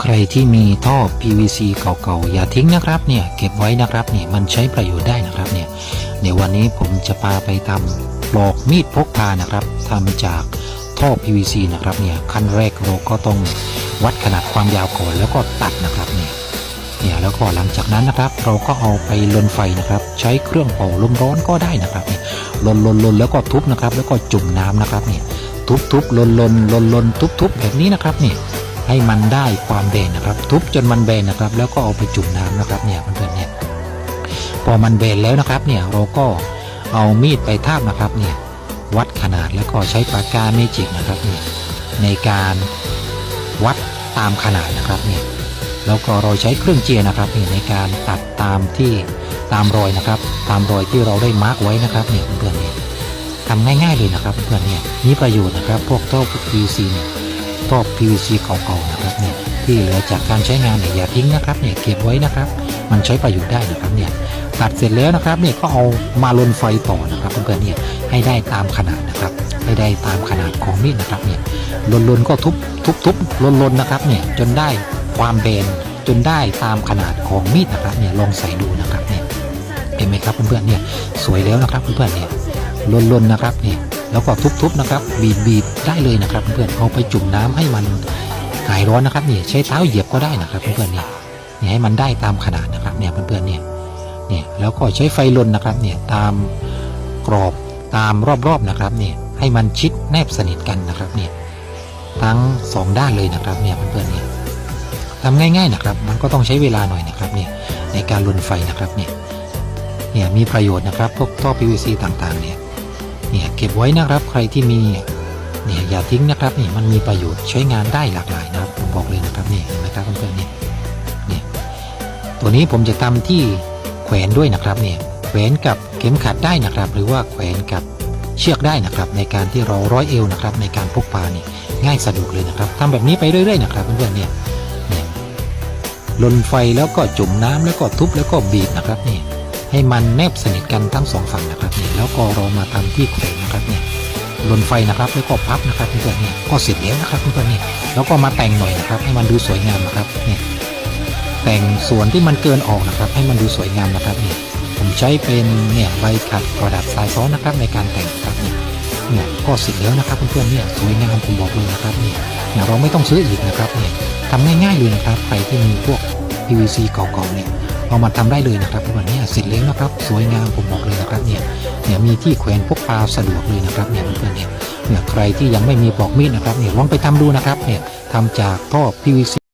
ใครที่มีท่อ PVC เก่าๆ อย่าทิ้งนะครับเนี่ยเก็บไว้นะครับเนี่ยมันใช้ประโยชน์ได้นะครับเนี่ยเดี๋ยววันนี้ผมจะพาไปทำปลอกมีดพกพานะครับทำจากท่อ PVC นะครับเนี่ยขั้นแรกเราก็ต้องวัดขนาดความยาวก่อนแล้วก็ตัดนะครับเนี่ยเนี่ยแล้วก็หลังจากนั้นนะครับ เราก็เอาไปลนไฟนะครับ ใช้เครื่องเป่าลมร้อนก็ได้นะครับเนี่ยลนลนลนแล้วก็ทุบนะครับ แล้วก็จุ่มน้ำนะครับเนี่ยทุบทุบลนลนลนลนทุบทุบแบบนี้นะครับเนี่ย ให้มันได้ความเบนนะครับ ทุบจนมันเบนนะครับ แล้วก็เอาไปจุ่มน้ำนะครับเนี่ยเพื่อนๆเนี่ยพอมันเบนแล้วนะครับเนี่ยเราก็เอามีดไปทาบนะครับเนี่ยวัดขนาดแล้วก็ใช้ปากกาเมจิกนะครับเนี่ยในการวัดตามขนาดนะครับเนี่ยแล้วก็เราใช้เครื่องเจียนะครับเนี่ยในการตัดตามที่ตามรอยนะครับ ตามรอยที่เราได้มาร์กไว้นะครับเนี่ยเพื่อนๆเนี่ยทำง่ายๆเลยนะครับเพื่อนๆเนี่ยมีประโยชน์นะครับ พวกเต้า PVC เนี่ย ท่อ PVC เก่าๆนะครับเนี่ยที่เหลือจากการใช้งานเนี่ยอย่าทิ้งนะครับเนี่ยเก็บไว้นะครับ มันใช้ประโยชน์ได้นะครับเนี่ยตัดเสร็จแล้วนะครับเนี่ยก็เอามาลนไฟต่อนะครับเพื่อนๆเนี่ยให้ได้ตามขนาดนะครับให้ได้ตามขนาดของมีดนะครับเนี่ยลนๆก็ทุบทุบทุบลนๆนะครับเนี่ยจนได้ความเบนจนได้ตามขนาดของมีดนะครับเนี่ยลองใส่ดูนะครับเนี่ยเห็นไหมครับเพื่อนๆเนี่ยสวยแล้วนะครับเพื่อนๆเนี่ยลนๆนะครับเนี่ย แล้วก็ทุบๆนะครับบีบบีบได้เลยนะครับเพื่อนเอาไปจุ่มน้ำให้มันหายร้อนนะครับเนี่ยใช้เท้าเหยียบก็ได้นะครับเพื่อนๆเนี่ยเนี่ยให้มันได้ตามขนาดนะครับเนี่ยเพื่อนๆเนี่ยเนี่ยแล้วก็ใช้ไฟลนนะครับเนี่ยตามกรอบตามรอบๆนะครับเนี่ยให้มันชิดแนบสนิทกันนะครับเนี่ยทั้งสองด้านเลยนะครับเนี่ยเพื่อนๆเนี่ยทำง่ายๆนะครับ มันก็ต้องใช้เวลาหน่อยนะครับเนี่ยในการลนไฟนะครับเนี่ยเนี่ยมีประโยชน์นะครับพวกท่อ PVC ต่างๆเนี่ย เนี่ยเก็บไว้นะครับใครที่มีเนี่ยอย่าทิ้งนะครับนี่มันมีประโยชน์ใช้งานได้หลากหลายนะครับผมบอกเลยนะครับนี่เห็นไหมครับเพื่อนๆเนี่ยเนี่ยตัวนี้ผมจะทำที่แขวนด้วยนะครับเนี่ยแขวนกับเข็มขัดได้นะครับ หรือว่าแขวนกับเชือกได้นะครับ ในการที่เราร้อยเอวนะครับ ในการพกพานี่ง่ายสะดวกเลยนะครับทำแบบนี้ไปเรื่อยๆนะครับเพื่อนๆเนี่ยเนี่ยลนไฟแล้วก็จุ่มน้ำแล้วก็ทุบแล้วก็บีบนะครับนี่ ให้มันแนบสนิทกันทั้งสองฝั่งนะครับเนี่ยแล้วก็เรามาทำที่แขวนนะครับเนี่ยลนไฟนะครับแล้วก็พับนะครับเพื่อนเนี่ยก็เสร็จแล้วนะครับเพื่อนเนี่ยแล้วก็มาแต่งหน่อยนะครับ ให้มันดูสวยงามนะครับเนี่ยแต่งส่วนที่มันเกินออกนะครับ ให้มันดูสวยงามนะครับเนี่ยผมใช้เป็นเนี่ยใบขัดกระดาษทรายซ้อนนะครับในการแต่งครับเนี่ยเนี่ยก็เสร็จแล้วนะครับเพื่อนๆเนี่ยสวยงามผมบอกเลยนะครับเนี่ยเนี่ยเราไม่ต้องซื้ออีกนะครับเนี่ยทำง่ายๆเลยนะครับใครที่มีพวก PVC เก่าๆเนี่ย เอามาทำได้เลยนะครับทุกวันนี้เสร็จแล้วนะครับสวยงามผมบอกเลยนะครับเนี่ยเนี่ยมีที่แขวนพกพาสะดวกเลยนะครับเนี่ยเพื่อนๆเนี่ยเนี่ยใครที่ยังไม่มีปอกมีดนะครับเนี่ยลองไปทำดูนะครับเนี่ยทำจากท่อ PVC